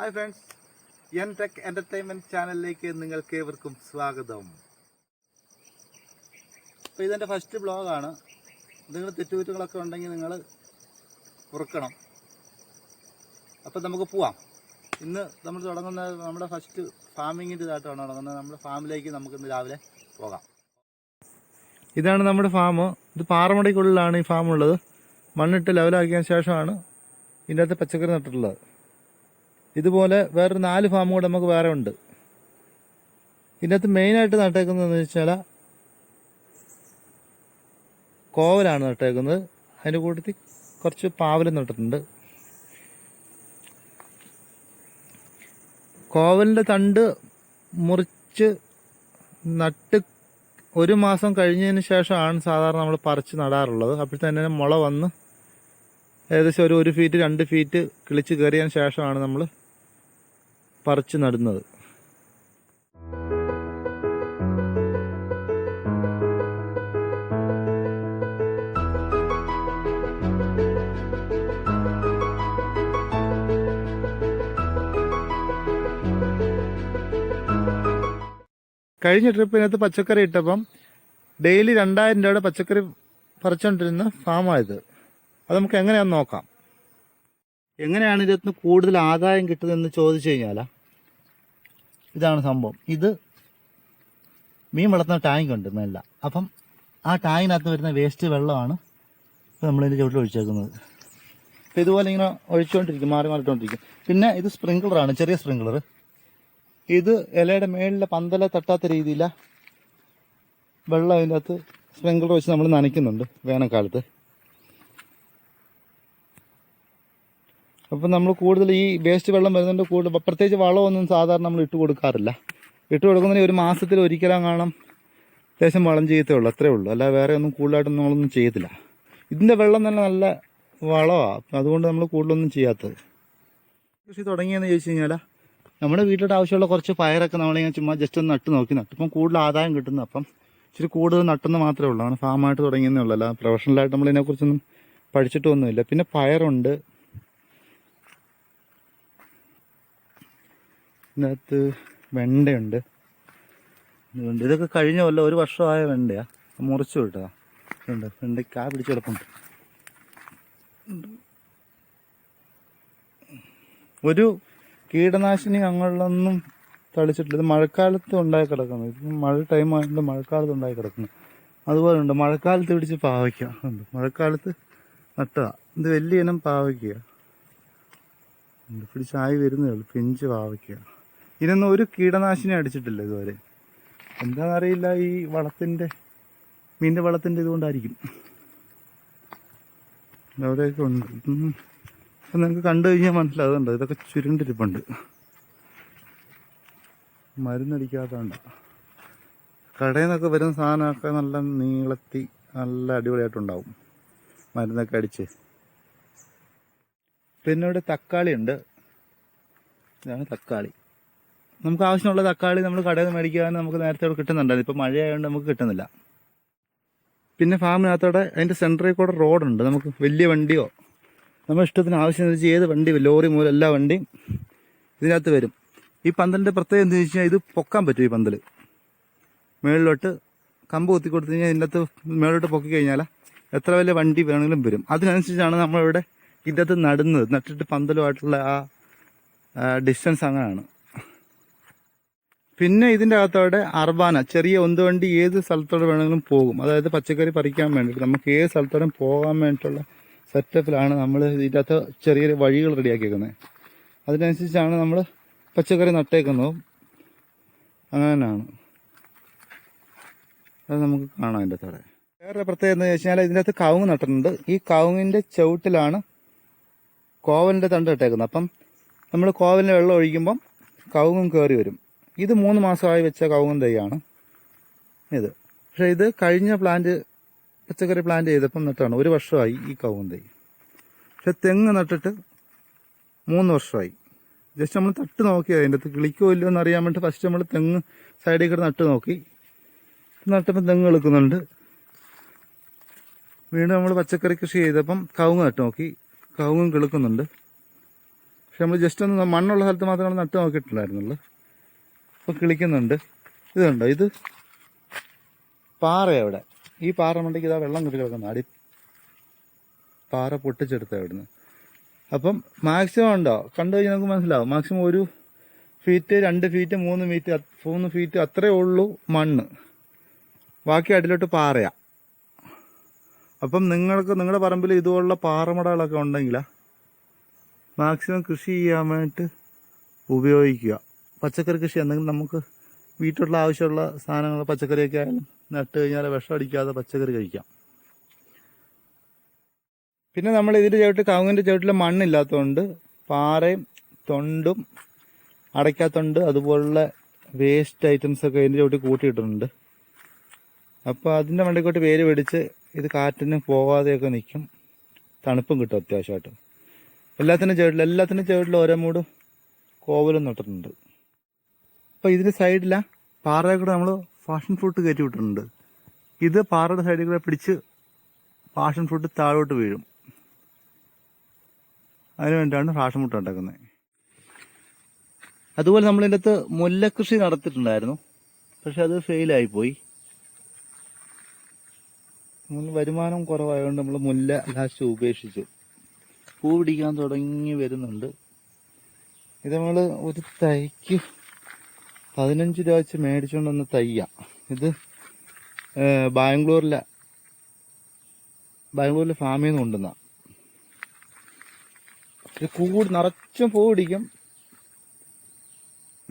Hi friends N tech entertainment ചാനലിലേക്ക് നിങ്ങൾക്ക് ഏവർക്കും സ്വാഗതം. അപ്പോൾ ഇതെന്റെ ഫസ്റ്റ് ബ്ലോഗാണ് നിങ്ങൾ തെറ്റുകുറ്റങ്ങളൊക്കെ ഉണ്ടെങ്കിൽ നിങ്ങൾ ഉറക്കണം. അപ്പോൾ നമുക്ക് പോവാം. ഇന്ന് നമ്മൾ തുടങ്ങുന്ന നമ്മുടെ ഫസ്റ്റ് ഫാമിങ്ങിന്റെ ഇതായിട്ടാണ് തുടങ്ങുന്നത്. നമ്മുടെ ഫാമിലേക്ക് നമുക്ക് ഇന്ന് രാവിലെ പോകാം. ഇതാണ് നമ്മുടെ ഫാം ഇത് പാറമടയ്ക്കുള്ളിലാണ് ഈ ഫാം ഉള്ളത്. മണ്ണിട്ട് ലെവലാക്കിയതിന് ശേഷമാണ് ഇതിന്റെ അകത്ത് പച്ചക്കറി നട്ടിട്ടുള്ളത്. ഇതുപോലെ വേറൊരു നാല് ഫാം കൂടെ നമുക്ക് വേറെ ഉണ്ട്. ഇതിനകത്ത് മെയിനായിട്ട് നട്ടേക്കുന്നതെന്ന് വെച്ചാൽ കോവലാണ് നട്ടേക്കുന്നത്. അതിന്റെ കൂട്ടത്തിൽ കുറച്ച് പാവലും നട്ടിട്ടുണ്ട്. കോവലിന്റെ തണ്ട് മുറിച്ച് നട്ട് ഒരു മാസം കഴിഞ്ഞതിന് ശേഷമാണ് സാധാരണ നമ്മൾ പറിച്ച് നടാറുള്ളത്. അപ്പോഴത്തേനും മുള വന്ന് ഏകദേശം ഒരു ഒരു ഫീറ്റ് രണ്ട് ഫീറ്റ് കിളിച്ച് കയറിയതിന് ശേഷമാണ് നമ്മൾ പറിച്ച് നടുന്നത്. കഴിഞ്ഞ ട്രിപ്പിനകത്ത് പച്ചക്കറി ഇട്ടപ്പം ഡെയിലി രണ്ടായിരം രൂപയുടെ പച്ചക്കറി പറിച്ചുകൊണ്ടിരുന്ന ഫാമായത് അത് നമുക്ക് എങ്ങനെയാന്ന് നോക്കാം. എങ്ങനെയാണ് ഇതിന് കൂടുതൽ ആദായം കിട്ടുന്നതെന്ന് ചോദിച്ചു കഴിഞ്ഞാൽ ഇതാണ് സംഭവം. ഇത് മീൻ വളർത്തുന്ന ടാങ്ക് ഉണ്ട് മേല അപ്പം ആ ടാങ്കിനകത്ത് വരുന്ന വേസ്റ്റ് വെള്ളമാണ് നമ്മളിതിന്റെ ചുവട്ടിൽ ഒഴിച്ചേക്കുന്നത്. അപ്പം ഇതുപോലെ ഇങ്ങനെ ഒഴിച്ചുകൊണ്ടിരിക്കും മാറി മാറിക്കൊണ്ടിരിക്കും. പിന്നെ ഇത് സ്പ്രിങ്ക്ലറാണ് ചെറിയ സ്പ്രിങ്ക്ലർ ഇത് ഇലയുടെ മേളിലെ പന്തല തട്ടാത്ത രീതിയിലാണ് വെള്ളം അതിന്റെ അകത്ത് സ്പ്രിങ്ക്ലർ വെച്ച് നമ്മൾ നനയ്ക്കുന്നുണ്ട് വേനൽക്കാലത്ത്. അപ്പം നമ്മൾ കൂടുതൽ ഈ വേസ്റ്റ് വെള്ളം വരുന്നതിന്റെ കൂടുതൽ പ്രത്യേകിച്ച് വളമൊന്നും സാധാരണ നമ്മൾ ഇട്ട് കൊടുക്കാറില്ല. ഇട്ട് കൊടുക്കുന്നതിന് ഒരു മാസത്തിൽ ഒരിക്കലും കാണാം അത്യാവശ്യം വളം ചെയ്യത്തേ ഉള്ളൂ അത്രേ ഉള്ളൂ. അല്ല വേറെ ഒന്നും കൂടുതലായിട്ടൊന്നും നമ്മളൊന്നും ചെയ്യത്തില്ല. ഇതിന്റെ വെള്ളം തന്നെ നല്ല വളമാണ് അതുകൊണ്ട് നമ്മൾ കൂടുതലൊന്നും ചെയ്യാത്തത്. കൃഷി തുടങ്ങിയെന്ന് ചോദിച്ചു കഴിഞ്ഞാൽ നമ്മുടെ വീട്ടിലോട്ട് ആവശ്യമുള്ള കുറച്ച് പയറൊക്കെ നമ്മളിങ്ങനെ ചുമ്മാ ജസ്റ്റ് ഒന്ന് നട്ട് നോക്കി നട്ടു. ഇപ്പം കൂടുതൽ ആദായം കിട്ടുന്നു അപ്പം ഇച്ചിരി കൂടുതൽ നട്ടെന്ന് മാത്രമേ ഉള്ളൂ. അങ്ങനെ ഫാമായിട്ട് തുടങ്ങിയെന്നേ ഉള്ളൂ. അല്ല പ്രൊഫഷണലായിട്ട് നമ്മളിതിനെക്കുറിച്ചൊന്നും പഠിച്ചിട്ടൊന്നുമില്ല. പിന്നെ പയറുണ്ട്. ഇതിനകത്ത് വെണ്ടയുണ്ട്. ഇതുണ്ട്. ഇതൊക്കെ കഴിഞ്ഞ കൊല്ലം ഒരു വർഷമായ വെണ്ടയാ. മുറിച്ചു വിട്ടതാ. ഉണ്ട് വെണ്ടയ്ക്ക് ആ പിടിച്ച് കിടപ്പുണ്ട്. ഒരു കീടനാശിനി അങ്ങനെയൊന്നും തളിച്ചിട്ടില്ല. ഇത് മഴക്കാലത്ത് ഉണ്ടായി കിടക്കുന്നത് ഇത് മഴ ടൈം ആയതുകൊണ്ട് മഴക്കാലത്ത് ഉണ്ടായി കിടക്കുന്നു. അതുപോലെ ഉണ്ട്. മഴക്കാലത്ത് പിടിച്ച് പാവയ്ക്ക. ഉണ്ട്. മഴക്കാലത്ത് നട്ടതാ. ഇത് വലിയ ഇനം പാവയ്ക്കുക പിടിച്ചായി വരുന്നേ ഉള്ളൂ. പിഞ്ച് പാവയ്ക്കുക ഇതിനൊന്നും ഒരു കീടനാശിനി അടിച്ചിട്ടില്ല ഇതുവരെ. എന്താണെന്നറിയില്ല ഈ വളത്തിന്റെ മീനിന്റെ വളത്തിന്റെ ഇതുകൊണ്ടായിരിക്കും. അവിടെയൊക്കെ ഉണ്ട്. അപ്പം നിങ്ങൾക്ക് കണ്ടു കഴിഞ്ഞാൽ മനസ്സിലാകുന്നുണ്ട് ഇതൊക്കെ ചുരുണ്ടിരിപ്പുണ്ട്. മരുന്നടിക്കാത്തതുണ്ട് കടയിൽ നിന്നൊക്കെ വരുന്ന സാധനമൊക്കെ നല്ല നീളത്തി നല്ല അടിപൊളിയായിട്ടുണ്ടാവും. മരുന്നൊക്കെ അടിച്ച്. പിന്നെ ഇവിടെ തക്കാളി ഉണ്ട് ഇതാണ് തക്കാളി. നമുക്ക് ആവശ്യമുള്ള തക്കാളി നമ്മൾ കടയിൽ നിന്ന് മേടിക്കാൻ നമുക്ക് നേരത്തെ ഇവിടെ കിട്ടുന്നുണ്ടായിരുന്നു. ഇപ്പം മഴയായതുകൊണ്ട് നമുക്ക് കിട്ടുന്നില്ല. പിന്നെ ഫാമിനകത്തോടെ അതിന്റെ സെന്ററിൽ കൂടെ റോഡുണ്ട്. നമുക്ക് വലിയ വണ്ടിയോ നമ്മുടെ ഇഷ്ടത്തിന് ആവശ്യം ഏത് വണ്ടി ലോറി മൂലം എല്ലാ വണ്ടിയും ഇതിനകത്ത് വരും. ഈ പന്തലിന്റെ പ്രത്യേകത എന്താ വെച്ച് കഴിഞ്ഞാൽ ഇത് പൊക്കാൻ പറ്റും ഈ പന്തൽ മേളിലോട്ട് കമ്പ് കുത്തി കൊടുത്തു കഴിഞ്ഞാൽ ഇതിനകത്ത് മേളിലോട്ട് പൊക്കി കഴിഞ്ഞാൽ എത്ര വലിയ വണ്ടി വേണമെങ്കിലും വരും. അതിനനുസരിച്ചാണ് നമ്മളിവിടെ ഇതിനകത്ത് നടുന്നത്. നട്ടിട്ട് പന്തലുമായിട്ടുള്ള ആ ഡിസ്റ്റൻസ് അങ്ങനെയാണ്. പിന്നെ ഇതിന്റെ അകത്തോടെ അർബാന ചെറിയ ഉന്തുവണ്ടി ഏത് സ്ഥലത്തോടെ വേണമെങ്കിലും പോകും. അതായത് പച്ചക്കറി പറിക്കാൻ വേണ്ടിയിട്ട് നമുക്ക് ഏത് സ്ഥലത്തോടെ പോകാൻ വേണ്ടിയിട്ടുള്ള സെറ്റപ്പിലാണ് നമ്മൾ ഇതിന്റെ അകത്ത് ചെറിയ വഴികൾ റെഡിയാക്കിയേക്കുന്നത്. അതിനനുസരിച്ചാണ് നമ്മൾ പച്ചക്കറി നട്ടേക്കുന്നതും. അങ്ങനെ തന്നെയാണ് അത് നമുക്ക് കാണാം അതിന്റെ അകത്തോടെ വേറെ പ്രത്യേകത എന്ന് വെച്ചാൽ ഇതിന്റെ അകത്ത് കവുങ്ങ് നട്ടിട്ടുണ്ട്. ഈ കവുങ്ങിന്റെ ചവിട്ടിലാണ് കോവലിന്റെ തണ്ട് ഇട്ടേക്കുന്നത് അപ്പം നമ്മൾ കോവലിന് വെള്ളം ഒഴിക്കുമ്പം കവുങ്ങും കയറി വരും. ഇത് മൂന്ന് മാസമായി വെച്ച കവുങ്ങും തൈയാണ്. ഇത്. പക്ഷെ ഇത് കഴിഞ്ഞ പ്ലാന്റ് പച്ചക്കറി പ്ലാന്റ് ചെയ്തപ്പം നട്ടാണ്. ഒരു വർഷമായി ഈ കവുങ്ങും തൈ. പക്ഷെ തെങ്ങ് നട്ടിട്ട് മൂന്ന് വർഷമായി. ജസ്റ്റ് നമ്മൾ തട്ട് നോക്കി അതിന്റെ അകത്ത് കിളിക്കോ ഇല്ലയോ എന്ന് അറിയാൻ വേണ്ടി ഫസ്റ്റ് നമ്മൾ തെങ്ങ് സൈഡിൽ കൂടെ നട്ട് നോക്കി. നട്ടപ്പം തെങ്ങ് എടുക്കുന്നുണ്ട് വീണ്ടും നമ്മൾ പച്ചക്കറി കൃഷി ചെയ്തപ്പം കവുങ്ങ് നട്ട് നോക്കി. കവുങ്ങും കിളുക്കുന്നുണ്ട്. പക്ഷെ നമ്മൾ ജസ്റ്റ് ഒന്ന് മണ്ണുള്ള സ്ഥലത്ത് മാത്രമാണ് നട്ട് നോക്കിയിട്ടുണ്ടായിരുന്നുള്ളൂ. ഇപ്പം കിളിക്കുന്നുണ്ട്. ഇത് കണ്ടോ? ഇത് പാറ അവിടെ ഈ പാറ മണ്ടയ്ക്ക് ഇതാ വെള്ളം കിട്ടി കിടക്കുന്ന അടി പാറ പൊട്ടിച്ചെടുത്ത അവിടുന്ന് അപ്പം മാക്സിമം ഉണ്ടോ? കണ്ടു കഴിഞ്ഞാൽ നമുക്ക് മനസ്സിലാവും. മാക്സിമം ഒരു ഫീറ്റ് രണ്ട് ഫീറ്റ് മൂന്ന് അത്- മൂന്ന് ഫീറ്റ് അത്രേ ഉള്ളൂ മണ്ണ്. ബാക്കി അടിലോട്ട് പാറയാ. അപ്പം നിങ്ങൾക്ക് നിങ്ങളുടെ പറമ്പിൽ ഇതുപോലുള്ള പാറമടകളൊക്കെ ഉണ്ടെങ്കിൽ മാക്സിമം കൃഷി ചെയ്യാൻ വേണ്ടിയിട്ട് ഉപയോഗിക്കുക. പച്ചക്കറി കൃഷി എന്തെങ്കിലും നമുക്ക് വീട്ടിലുള്ള ആവശ്യമുള്ള സാധനങ്ങൾ പച്ചക്കറിയൊക്കെ ആയാലും നട്ട് കഴിഞ്ഞാൽ വിഷം അടിക്കാതെ പച്ചക്കറി കഴിക്കാം. പിന്നെ നമ്മൾ ഇതിന്റെ ചവിട്ട് കവുങ്ങിന്റെ ചവിട്ടിൽ മണ്ണില്ലാത്തതുകൊണ്ട് പാറയും തൊണ്ടും അടയ്ക്കാത്തൊണ്ട് അതുപോലുള്ള വേസ്റ്റ് ഐറ്റംസ് ഒക്കെ ഇതിന്റെ ചവിട്ടി കൂട്ടിയിട്ടുണ്ട്. അപ്പോൾ അതിന്റെ മണ്ടയ്ക്കോട്ട് വേര് പിടിച്ച് ഇത് കാറ്റിന് പോകാതെയൊക്കെ നിൽക്കും. തണുപ്പും കിട്ടും അത്യാവശ്യമായിട്ട്. എല്ലാത്തിനും ചുവട്ടിൽ എല്ലാത്തിനും ചുവട്ടിൽ ഓരോ മൂടും കോവലും നട്ടിട്ടുണ്ട്. അപ്പോൾ ഇതിന്റെ സൈഡില പാറയിൽ കൂടെ നമ്മൾ ഫാഷൻ ഫ്രൂട്ട് കയറ്റി വിട്ടിട്ടുണ്ട്. ഇത് പാറയുടെ സൈഡിൽ കൂടെ പിടിച്ച് ഫാഷൻ ഫ്രൂട്ട് താഴോട്ട് വീഴും. അതിനു വേണ്ടിയാണ് ഫാഷൻ ഫ്രൂട്ട് ഉണ്ടാക്കുന്നത്. അതുപോലെ നമ്മൾ ഇതിന്റെ അകത്ത് മുല്ലക്കൃഷി നടത്തിയിട്ടുണ്ടായിരുന്നു. പക്ഷെ അത് ഫെയിലായി പോയി നമ്മൾ വരുമാനം കുറവായതുകൊണ്ട് നമ്മൾ മുല്ല ലാസ്റ്റ് ഉപേക്ഷിച്ചു. പൂ പിടിക്കാൻ തുടങ്ങി വരുന്നുണ്ട്. ഇത് നമ്മൾ ഒരു തൈക്ക് പതിനഞ്ച് രൂപ വെച്ച് മേടിച്ചുകൊണ്ട് വന്ന തയ്യ. ഇത് ബാംഗ്ലൂരിലെ ബാംഗ്ലൂരിലെ ഫാമിൽ നിന്ന് കൊണ്ടുവന്ന. ഇത് കൂടി നിറച്ചും പൂടിക്കും പിടിക്കും.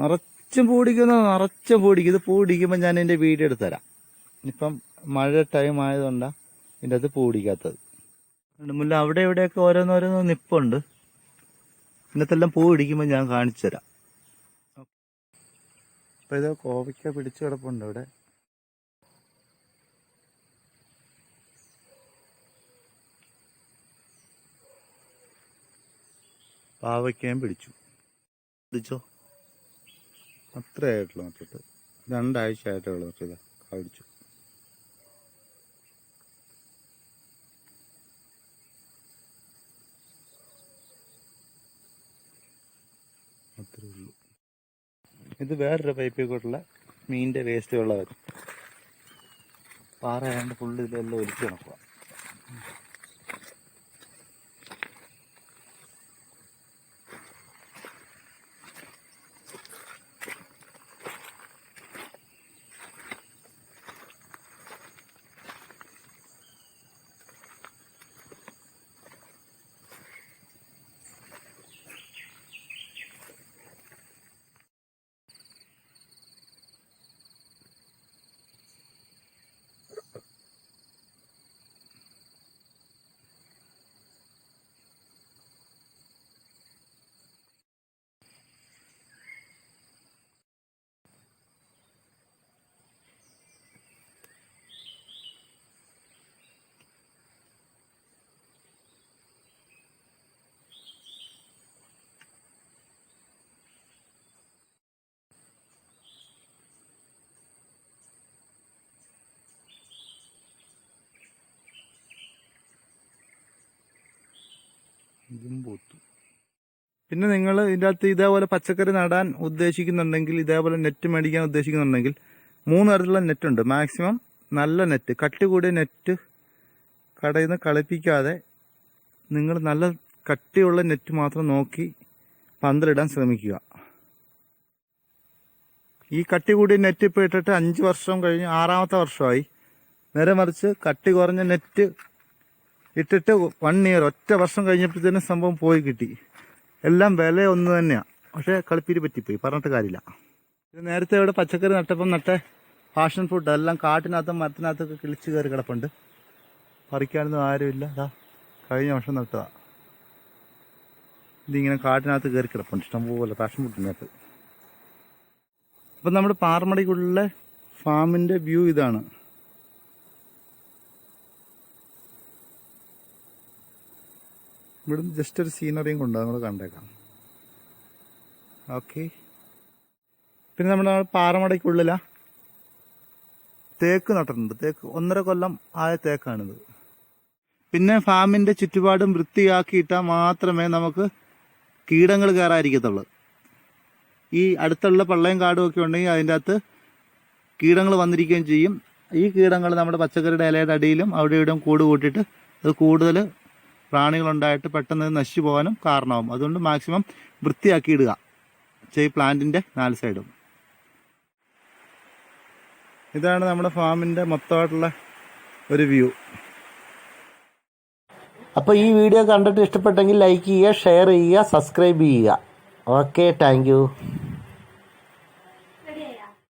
നിറച്ചും പൂ പിടിക്കുന്ന നിറച്ചും ഇത് പൂടിക്കുമ്പോൾ ഞാൻ എന്റെ വീഡിയോ എടുത്ത് തരാം ഇപ്പം മഴ ടൈം ആയതുകൊണ്ടാണ് ഇതിന്റെ പൂ പിടിക്കാത്തത്. മുല്ല അവിടെ ഇവിടെയൊക്കെ ഓരോന്നോരോന്ന് നിപ്പുണ്ട്. ഇന്നത്തെല്ലാം പൂ പിടിക്കുമ്പോൾ ഞാൻ കാണിച്ചു തരാം അപ്പം ഇത് കോവയ്ക്ക പിടിച്ചു കിടപ്പുണ്ട് ഇവിടെ പാവയ്ക്കയും പിടിച്ചു. പിടിച്ചോ? അത്രയായിട്ടുള്ളൂ നട്ടിട്ട് രണ്ടാഴ്ച ആയിട്ടേ ഉള്ളൂ നട്ടത് കാടിച്ചു അത്രേ ഇത് വേറൊരു പൈപ്പിൽ കൂട്ടുള്ള മീനിന്റെ വേസ്റ്റ് വെള്ളം പാറ കണ്ട് ഫുള്ള് ഇതിലെല്ലാം ഒലിച്ച് കിടക്കുക ഇതും പൂത്തു. പിന്നെ നിങ്ങൾ ഇതിന്റെ അകത്ത് ഇതേപോലെ പച്ചക്കറി നടാൻ ഉദ്ദേശിക്കുന്നുണ്ടെങ്കിൽ ഇതേപോലെ നെറ്റ് മേടിക്കാൻ ഉദ്ദേശിക്കുന്നുണ്ടെങ്കിൽ മൂന്ന് തരത്തിലുള്ള നെറ്റ് ഉണ്ട്. മാക്സിമം നല്ല നെറ്റ് കട്ടി കൂടിയ നെറ്റ് കടയിൽ നിന്ന് കളിപ്പിക്കാതെ നിങ്ങൾ നല്ല കട്ടിയുള്ള നെറ്റ് മാത്രം നോക്കി പന്തലിടാൻ ശ്രമിക്കുക. ഈ കട്ടി കൂടിയ നെറ്റ് ഇപ്പോൾ ഇട്ടിട്ട് അഞ്ച് വർഷം കഴിഞ്ഞ് ആറാമത്തെ വർഷമായി. നേരെ മറിച്ച് കട്ടി കുറഞ്ഞ നെറ്റ് ഇട്ടിട്ട് വൺ ഇയർ ഒറ്റ വർഷം കഴിഞ്ഞപ്പോഴത്തേനും സംഭവം പോയി കിട്ടി. എല്ലാം വില ഒന്ന് തന്നെയാണ് പക്ഷേ കളിപ്പീര് പറ്റിപ്പോയി. പറഞ്ഞിട്ട് കാര്യമില്ല. ഇത് നേരത്തെ ഇവിടെ പച്ചക്കറി നട്ടപ്പം നട്ട ഫാഷൻ ഫുഡ് എല്ലാം കാട്ടിനകത്തും മരത്തിനകത്തൊക്കെ കിളിച്ച് കയറി കിടപ്പുണ്ട്. പറിക്കാനൊന്നും ആരുമില്ല. അതാ കഴിഞ്ഞ വർഷം നട്ടതാ. ഇതിങ്ങനെ കാട്ടിനകത്ത് കയറി കിടപ്പുണ്ട്. ഇഷ്ടംപോലെ ഫാഷൻ ഫുഡിനകത്ത് അപ്പം നമ്മുടെ പാറമടിക്കുള്ള ഫാമിന്റെ വ്യൂ ഇതാണ്. ഇവിടുന്ന് ജസ്റ്റ് ഒരു സീനറിയും കൊണ്ട് നമ്മൾ കണ്ടേക്കാം. ഓക്കെ പിന്നെ നമ്മുടെ പാറമടയ്ക്കുള്ളിലാ. തേക്ക് നട്ടിട്ടുണ്ട്. തേക്ക് ഒന്നര കൊല്ലം ആയ തേക്കാണിത്. പിന്നെ ഫാമിന്റെ ചുറ്റുപാടും വൃത്തിയാക്കിയിട്ടാൽ മാത്രമേ നമുക്ക് കീടങ്ങൾ കയറാതിരിക്കത്തുള്ളൂ. ഈ അടുത്തുള്ള പള്ളയും കാടും ഒക്കെ ഉണ്ടെങ്കിൽ അതിന്റെ അകത്ത് കീടങ്ങൾ വന്നിരിക്കുകയും ചെയ്യും. ഈ കീടങ്ങൾ നമ്മുടെ പച്ചക്കറിയുടെ ഇലയുടെ അടിയിലും അവിടെ ഇവിടെയും കൂട് കൂട്ടിയിട്ട് അത് കൂടുതൽ പ്രാണികളുണ്ടായിട്ട് പെട്ടെന്ന് നശിച്ചു പോകാനും കാരണമാവും. അതുകൊണ്ട് മാക്സിമം വൃത്തിയാക്കി ഇടുക. ചെയ് പ്ലാന്റിന്റെ നാല് സൈഡും ഇതാണ് നമ്മുടെ ഫാമിന്റെ മൊത്തമായിട്ടുള്ള ഒരു വ്യൂ. അപ്പോൾ ഈ വീഡിയോ കണ്ടിട്ട് ഇഷ്ടപ്പെട്ടെങ്കിൽ ലൈക്ക് ചെയ്യുക ഷെയർ ചെയ്യുക സബ്സ്ക്രൈബ് ചെയ്യുക. Okay thank